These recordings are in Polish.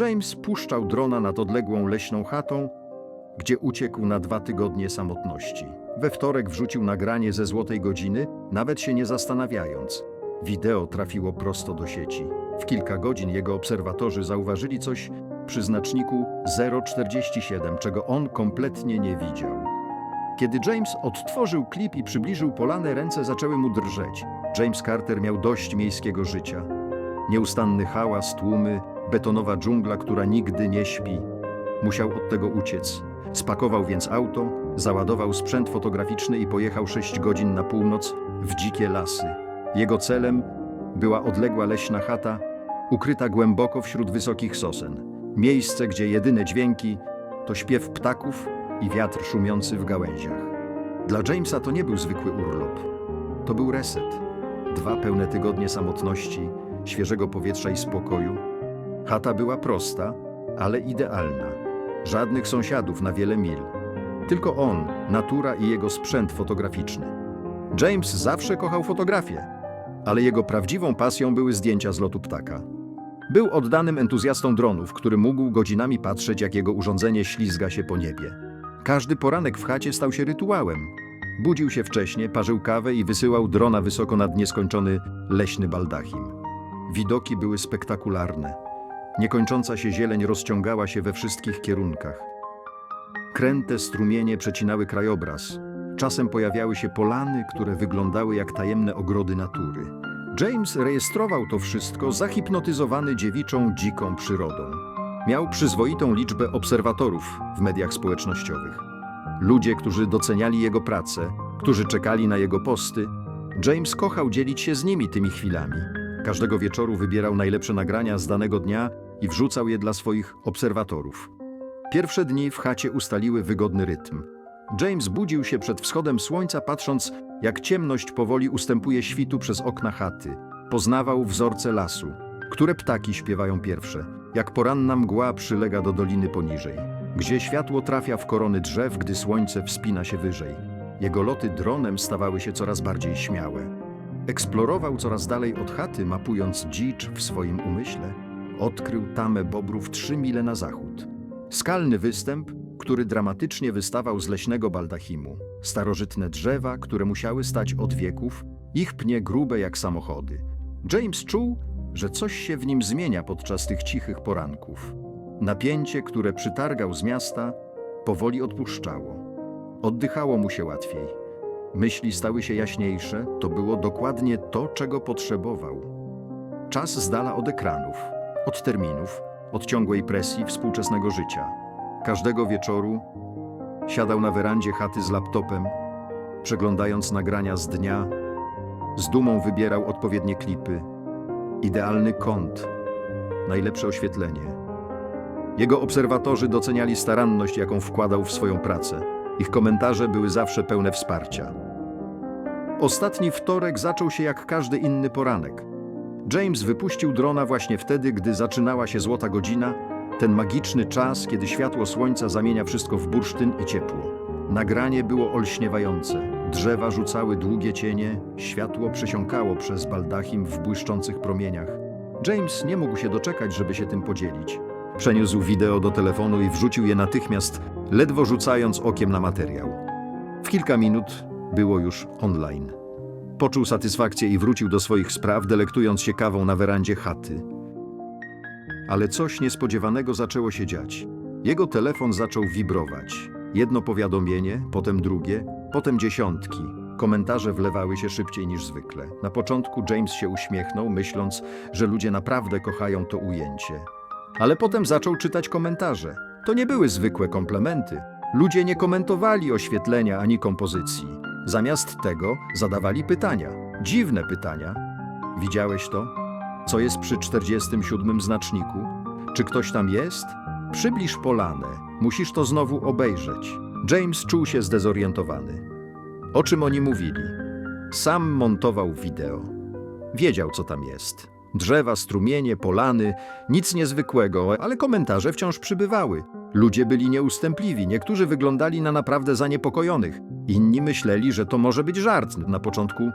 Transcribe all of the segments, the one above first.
James puszczał drona nad odległą leśną chatą, gdzie uciekł na dwa tygodnie samotności. We wtorek wrzucił nagranie ze złotej godziny, nawet się nie zastanawiając. Wideo trafiło prosto do sieci. W kilka godzin jego obserwatorzy zauważyli coś przy znaczniku 047, czego on kompletnie nie widział. Kiedy James odtworzył klip i przybliżył polanę, ręce zaczęły mu drżeć. James Carter miał dość miejskiego życia. Nieustanny hałas, tłumy, betonowa dżungla, która nigdy nie śpi. Musiał od tego uciec. Spakował więc auto, załadował sprzęt fotograficzny i pojechał sześć godzin na północ w dzikie lasy. Jego celem była odległa leśna chata, ukryta głęboko wśród wysokich sosen. Miejsce, gdzie jedyne dźwięki to śpiew ptaków i wiatr szumiący w gałęziach. Dla Jamesa to nie był zwykły urlop. To był reset. Dwa pełne tygodnie samotności, świeżego powietrza i spokoju. Chata była prosta, ale idealna. Żadnych sąsiadów na wiele mil. Tylko on, natura i jego sprzęt fotograficzny. James zawsze kochał fotografię, ale jego prawdziwą pasją były zdjęcia z lotu ptaka. Był oddanym entuzjastą dronów, który mógł godzinami patrzeć, jak jego urządzenie ślizga się po niebie. Każdy poranek w chacie stał się rytuałem. Budził się wcześnie, parzył kawę i wysyłał drona wysoko nad nieskończony leśny baldachim. Widoki były spektakularne. Niekończąca się zieleń rozciągała się we wszystkich kierunkach. Kręte strumienie przecinały krajobraz. Czasem pojawiały się polany, które wyglądały jak tajemne ogrody natury. James rejestrował to wszystko zahipnotyzowany dziewiczą, dziką przyrodą. Miał przyzwoitą liczbę obserwatorów w mediach społecznościowych. Ludzie, którzy doceniali jego pracę, którzy czekali na jego posty. James kochał dzielić się z nimi tymi chwilami. Każdego wieczoru wybierał najlepsze nagrania z danego dnia i wrzucał je dla swoich obserwatorów. Pierwsze dni w chacie ustaliły wygodny rytm. James budził się przed wschodem słońca, patrząc, jak ciemność powoli ustępuje świtu przez okna chaty. Poznawał wzorce lasu, które ptaki śpiewają pierwsze, jak poranna mgła przylega do doliny poniżej, gdzie światło trafia w korony drzew, gdy słońce wspina się wyżej. Jego loty dronem stawały się coraz bardziej śmiałe. Eksplorował coraz dalej od chaty, mapując dzicz w swoim umyśle. Odkrył tamę bobrów trzy mile na zachód. Skalny występ, który dramatycznie wystawał z leśnego baldachimu. Starożytne drzewa, które musiały stać od wieków, ich pnie grube jak samochody. James czuł, że coś się w nim zmienia podczas tych cichych poranków. Napięcie, które przytargał z miasta, powoli odpuszczało. Oddychało mu się łatwiej. Myśli stały się jaśniejsze, to było dokładnie to, czego potrzebował. Czas z dala od ekranów, od terminów, od ciągłej presji współczesnego życia. Każdego wieczoru siadał na werandzie chaty z laptopem, przeglądając nagrania z dnia, z dumą wybierał odpowiednie klipy, idealny kąt, najlepsze oświetlenie. Jego obserwatorzy doceniali staranność, jaką wkładał w swoją pracę. Ich komentarze były zawsze pełne wsparcia. Ostatni wtorek zaczął się jak każdy inny poranek. James wypuścił drona właśnie wtedy, gdy zaczynała się złota godzina, ten magiczny czas, kiedy światło słońca zamienia wszystko w bursztyn i ciepło. Nagranie było olśniewające. Drzewa rzucały długie cienie, światło przesiąkało przez baldachim w błyszczących promieniach. James nie mógł się doczekać, żeby się tym podzielić. Przeniósł wideo do telefonu i wrzucił je natychmiast, ledwo rzucając okiem na materiał. W kilka minut było już online. Poczuł satysfakcję i wrócił do swoich spraw, delektując się kawą na werandzie chaty. Ale coś niespodziewanego zaczęło się dziać. Jego telefon zaczął wibrować. Jedno powiadomienie, potem drugie, potem dziesiątki. Komentarze wlewały się szybciej niż zwykle. Na początku James się uśmiechnął, myśląc, że ludzie naprawdę kochają to ujęcie. Ale potem zaczął czytać komentarze. To nie były zwykłe komplementy. Ludzie nie komentowali oświetlenia ani kompozycji. Zamiast tego zadawali pytania. Dziwne pytania. Widziałeś to? Co jest przy 47 znaczniku? Czy ktoś tam jest? Przybliż polanę. Musisz to znowu obejrzeć. James czuł się zdezorientowany. O czym oni mówili? Sam montował wideo. Wiedział, co tam jest. Drzewa, strumienie, polany, nic niezwykłego, ale komentarze wciąż przybywały. Ludzie byli nieustępliwi, niektórzy wyglądali na naprawdę zaniepokojonych. Inni myśleli, że to może być żart. Na początku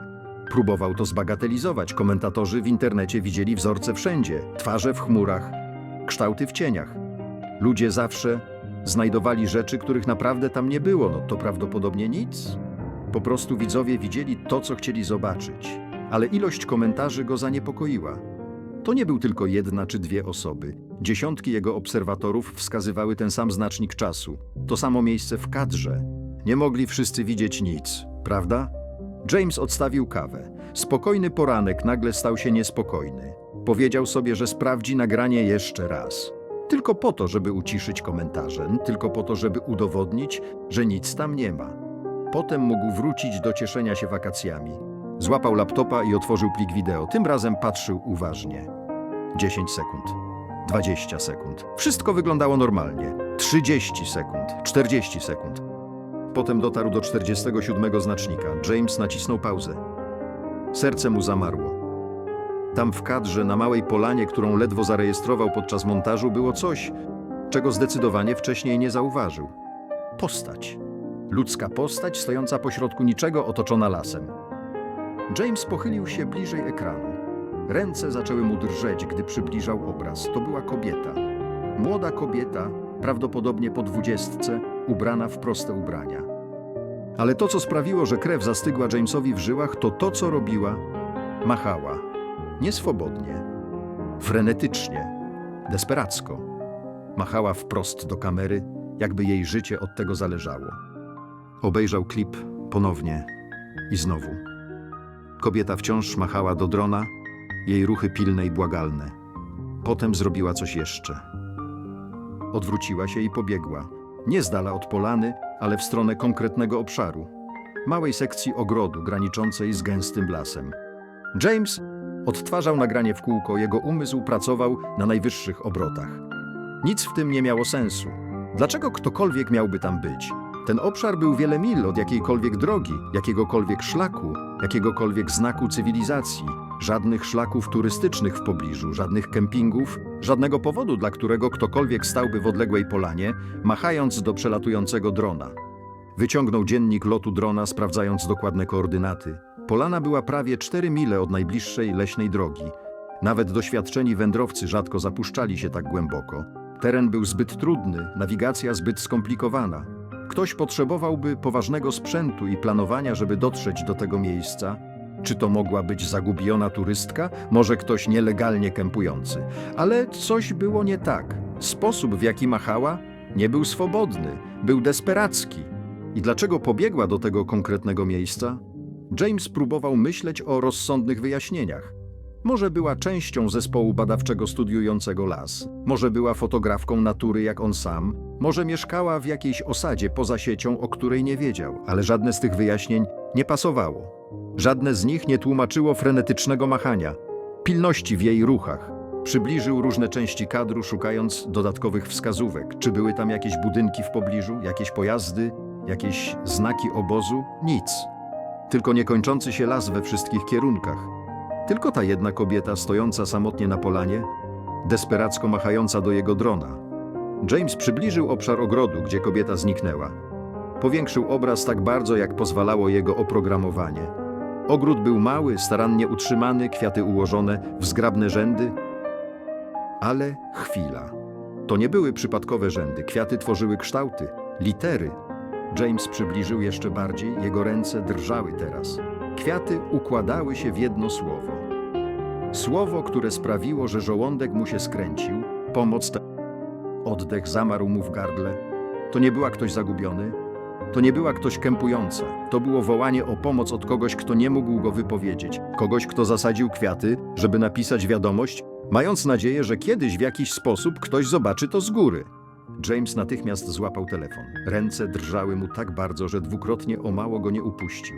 próbował to zbagatelizować. Komentatorzy w internecie widzieli wzorce wszędzie, twarze w chmurach. kształty w cieniach. Ludzie zawsze znajdowali rzeczy, których naprawdę tam nie było. No to prawdopodobnie nic. Po prostu widzowie widzieli to, co chcieli zobaczyć, ale ilość komentarzy go zaniepokoiła. To nie był tylko jedna czy dwie osoby. Dziesiątki jego obserwatorów wskazywały ten sam znacznik czasu, to samo miejsce w kadrze. Nie mogli wszyscy widzieć nic, prawda? James odstawił kawę. Spokojny poranek nagle stał się niespokojny. Powiedział sobie, że sprawdzi nagranie jeszcze raz. Tylko po to, żeby uciszyć komentarze, tylko po to, żeby udowodnić, że nic tam nie ma. Potem mógł wrócić do cieszenia się wakacjami. Złapał laptopa i otworzył plik wideo. Tym razem patrzył uważnie. 10 sekund, 20 sekund. Wszystko wyglądało normalnie. 30 sekund, 40 sekund. Potem dotarł do 47 znacznika. James nacisnął pauzę. Serce mu zamarło. Tam w kadrze, na małej polanie, którą ledwo zarejestrował podczas montażu, było coś, czego zdecydowanie wcześniej nie zauważył. Postać. Ludzka postać stojąca pośrodku niczego, otoczona lasem. James pochylił się bliżej ekranu. Ręce zaczęły mu drżeć, gdy przybliżał obraz. To była kobieta. Młoda kobieta, prawdopodobnie po dwudziestce, ubrana w proste ubrania. Ale to, co sprawiło, że krew zastygła Jamesowi w żyłach, to to, co robiła. Machała. Nieswobodnie. Frenetycznie. Desperacko. Machała wprost do kamery, jakby jej życie od tego zależało. Obejrzał klip ponownie i znowu. Kobieta wciąż machała do drona, jej ruchy pilne i błagalne. Potem zrobiła coś jeszcze. Odwróciła się i pobiegła. Nie z dala od polany, ale w stronę konkretnego obszaru. Małej sekcji ogrodu graniczącej z gęstym lasem. James odtwarzał nagranie w kółko, jego umysł pracował na najwyższych obrotach. Nic w tym nie miało sensu. Dlaczego ktokolwiek miałby tam być? Ten obszar był wiele mil od jakiejkolwiek drogi, jakiegokolwiek szlaku, jakiegokolwiek znaku cywilizacji. Żadnych szlaków turystycznych w pobliżu, żadnych kempingów, żadnego powodu, dla którego ktokolwiek stałby w odległej polanie, machając do przelatującego drona. Wyciągnął dziennik lotu drona, sprawdzając dokładne koordynaty. Polana była prawie 4 mile od najbliższej leśnej drogi. Nawet doświadczeni wędrowcy rzadko zapuszczali się tak głęboko. Teren był zbyt trudny, nawigacja zbyt skomplikowana. Ktoś potrzebowałby poważnego sprzętu i planowania, żeby dotrzeć do tego miejsca. Czy to mogła być zagubiona turystka? Może ktoś nielegalnie kempujący? Ale coś było nie tak. Sposób, w jaki machała, nie był swobodny, był desperacki. I dlaczego pobiegła do tego konkretnego miejsca? James próbował myśleć o rozsądnych wyjaśnieniach. Może była częścią zespołu badawczego studiującego las, może była fotografką natury jak on sam, może mieszkała w jakiejś osadzie poza siecią, o której nie wiedział, ale żadne z tych wyjaśnień nie pasowało. Żadne z nich nie tłumaczyło frenetycznego machania, pilności w jej ruchach. Przybliżył różne części kadru, szukając dodatkowych wskazówek. Czy były tam jakieś budynki w pobliżu, jakieś pojazdy, jakieś znaki obozu? Nic. Tylko niekończący się las we wszystkich kierunkach. Tylko ta jedna kobieta stojąca samotnie na polanie, desperacko machająca do jego drona. James przybliżył obszar ogrodu, gdzie kobieta zniknęła. Powiększył obraz tak bardzo, jak pozwalało jego oprogramowanie. Ogród był mały, starannie utrzymany, kwiaty ułożone w zgrabne rzędy. Ale chwila. To nie były przypadkowe rzędy, kwiaty tworzyły kształty, litery. James przybliżył jeszcze bardziej, jego ręce drżały teraz. Kwiaty układały się w jedno słowo. Słowo, które sprawiło, że żołądek mu się skręcił, pomoc ta... Oddech zamarł mu w gardle. To nie była ktoś zagubiony, to nie była ktoś kępująca. To było wołanie o pomoc od kogoś, kto nie mógł go wypowiedzieć. Kogoś, kto zasadził kwiaty, żeby napisać wiadomość, mając nadzieję, że kiedyś w jakiś sposób ktoś zobaczy to z góry. James natychmiast złapał telefon. Ręce drżały mu tak bardzo, że dwukrotnie o mało go nie upuścił.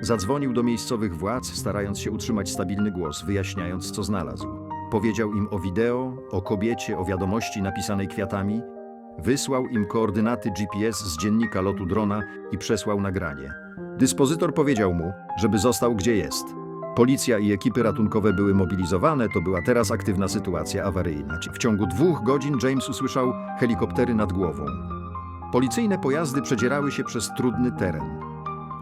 Zadzwonił do miejscowych władz, starając się utrzymać stabilny głos, wyjaśniając, co znalazł. Powiedział im o wideo, o kobiecie, o wiadomości napisanej kwiatami. Wysłał im koordynaty GPS z dziennika lotu drona i przesłał nagranie. Dyspozytor powiedział mu, żeby został gdzie jest. Policja i ekipy ratunkowe były mobilizowane, to była teraz aktywna sytuacja awaryjna. W ciągu dwóch godzin James usłyszał helikoptery nad głową. Policyjne pojazdy przedzierały się przez trudny teren.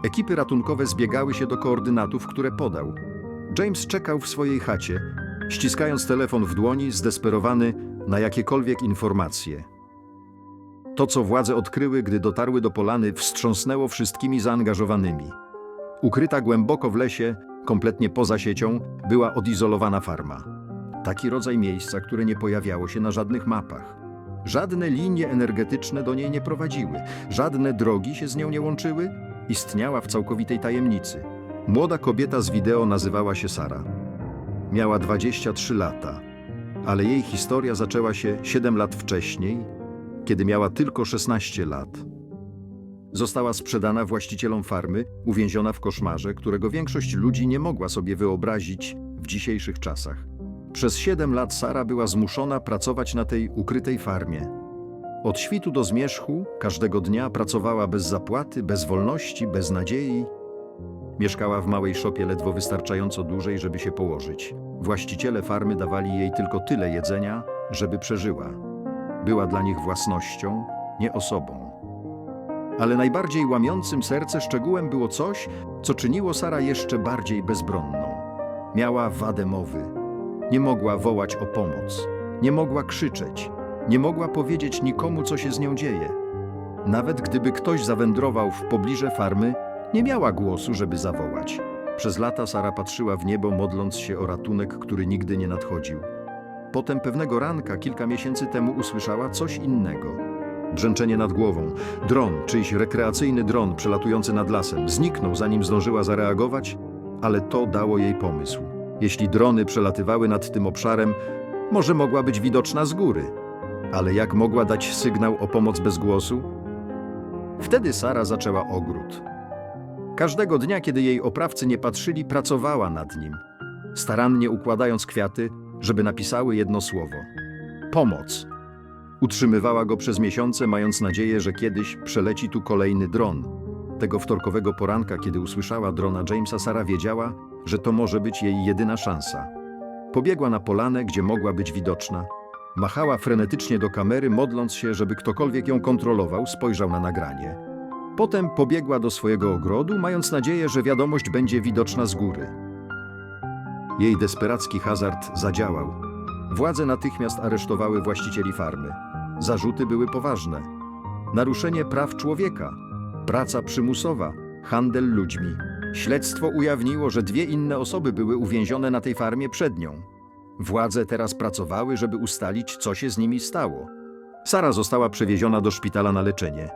Ekipy ratunkowe zbiegały się do koordynatów, które podał. James czekał w swojej chacie, ściskając telefon w dłoni, zdesperowany, na jakiekolwiek informacje. To, co władze odkryły, gdy dotarły do Polany, wstrząsnęło wszystkimi zaangażowanymi. Ukryta głęboko w lesie, kompletnie poza siecią, była odizolowana farma. Taki rodzaj miejsca, które nie pojawiało się na żadnych mapach. Żadne linie energetyczne do niej nie prowadziły, żadne drogi się z nią nie łączyły, istniała w całkowitej tajemnicy. Młoda kobieta z wideo nazywała się Sara. Miała 23 lata, ale jej historia zaczęła się 7 lat wcześniej, kiedy miała tylko 16 lat. Została sprzedana właścicielom farmy, uwięziona w koszmarze, którego większość ludzi nie mogła sobie wyobrazić w dzisiejszych czasach. Przez 7 lat Sara była zmuszona pracować na tej ukrytej farmie. Od świtu do zmierzchu każdego dnia pracowała bez zapłaty, bez wolności, bez nadziei. Mieszkała w małej szopie ledwo wystarczająco dużej, żeby się położyć. Właściciele farmy dawali jej tylko tyle jedzenia, żeby przeżyła. Była dla nich własnością, nie osobą. Ale najbardziej łamiącym serce szczegółem było coś, co czyniło Sara jeszcze bardziej bezbronną. Miała wadę mowy. Nie mogła wołać o pomoc. Nie mogła krzyczeć. Nie mogła powiedzieć nikomu, co się z nią dzieje. Nawet gdyby ktoś zawędrował w pobliże farmy, nie miała głosu, żeby zawołać. Przez lata Sara patrzyła w niebo, modląc się o ratunek, który nigdy nie nadchodził. Potem pewnego ranka, kilka miesięcy temu, usłyszała coś innego. Brzęczenie nad głową. Dron, czyjś rekreacyjny dron przelatujący nad lasem, zniknął, zanim zdążyła zareagować, ale to dało jej pomysł. Jeśli drony przelatywały nad tym obszarem, może mogła być widoczna z góry. Ale jak mogła dać sygnał o pomoc bez głosu? Wtedy Sara zaczęła ogród. Każdego dnia, kiedy jej oprawcy nie patrzyli, pracowała nad nim, starannie układając kwiaty, żeby napisały jedno słowo: pomoc. Utrzymywała go przez miesiące, mając nadzieję, że kiedyś przeleci tu kolejny dron. Tego wtorkowego poranka, kiedy usłyszała drona Jamesa, Sara wiedziała, że to może być jej jedyna szansa. Pobiegła na polanę, gdzie mogła być widoczna. Machała frenetycznie do kamery, modląc się, żeby ktokolwiek ją kontrolował, spojrzał na nagranie. Potem pobiegła do swojego ogrodu, mając nadzieję, że wiadomość będzie widoczna z góry. Jej desperacki hazard zadziałał. Władze natychmiast aresztowały właścicieli farmy. Zarzuty były poważne. Naruszenie praw człowieka, praca przymusowa, handel ludźmi. Śledztwo ujawniło, że dwie inne osoby były uwięzione na tej farmie przed nią. Władze teraz pracowały, żeby ustalić, co się z nimi stało. Sara została przewieziona do szpitala na leczenie.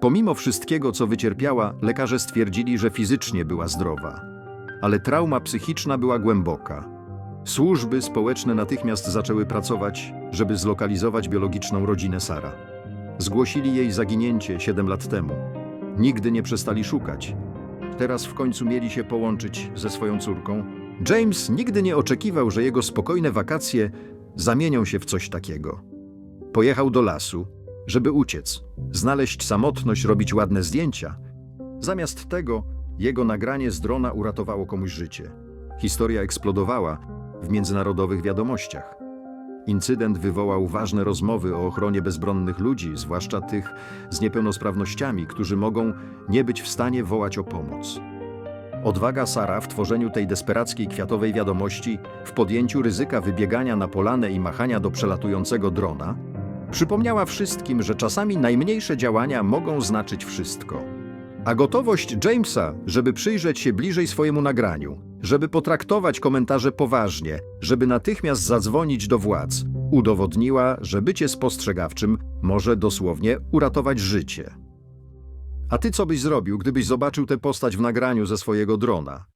Pomimo wszystkiego, co wycierpiała, lekarze stwierdzili, że fizycznie była zdrowa. Ale trauma psychiczna była głęboka. Służby społeczne natychmiast zaczęły pracować, żeby zlokalizować biologiczną rodzinę Sara. Zgłosili jej zaginięcie 7 lat temu. Nigdy nie przestali szukać. Teraz w końcu mieli się połączyć ze swoją córką. James nigdy nie oczekiwał, że jego spokojne wakacje zamienią się w coś takiego. Pojechał do lasu, żeby uciec, znaleźć samotność, robić ładne zdjęcia. Zamiast tego jego nagranie z drona uratowało komuś życie. Historia eksplodowała w międzynarodowych wiadomościach. Incydent wywołał ważne rozmowy o ochronie bezbronnych ludzi, zwłaszcza tych z niepełnosprawnościami, którzy mogą nie być w stanie wołać o pomoc. Odwaga Sara w tworzeniu tej desperackiej kwiatowej wiadomości, w podjęciu ryzyka wybiegania na polanę i machania do przelatującego drona, przypomniała wszystkim, że czasami najmniejsze działania mogą znaczyć wszystko. A gotowość Jamesa, żeby przyjrzeć się bliżej swojemu nagraniu, żeby potraktować komentarze poważnie, żeby natychmiast zadzwonić do władz, udowodniła, że bycie spostrzegawczym może dosłownie uratować życie. A ty co byś zrobił, gdybyś zobaczył tę postać w nagraniu ze swojego drona?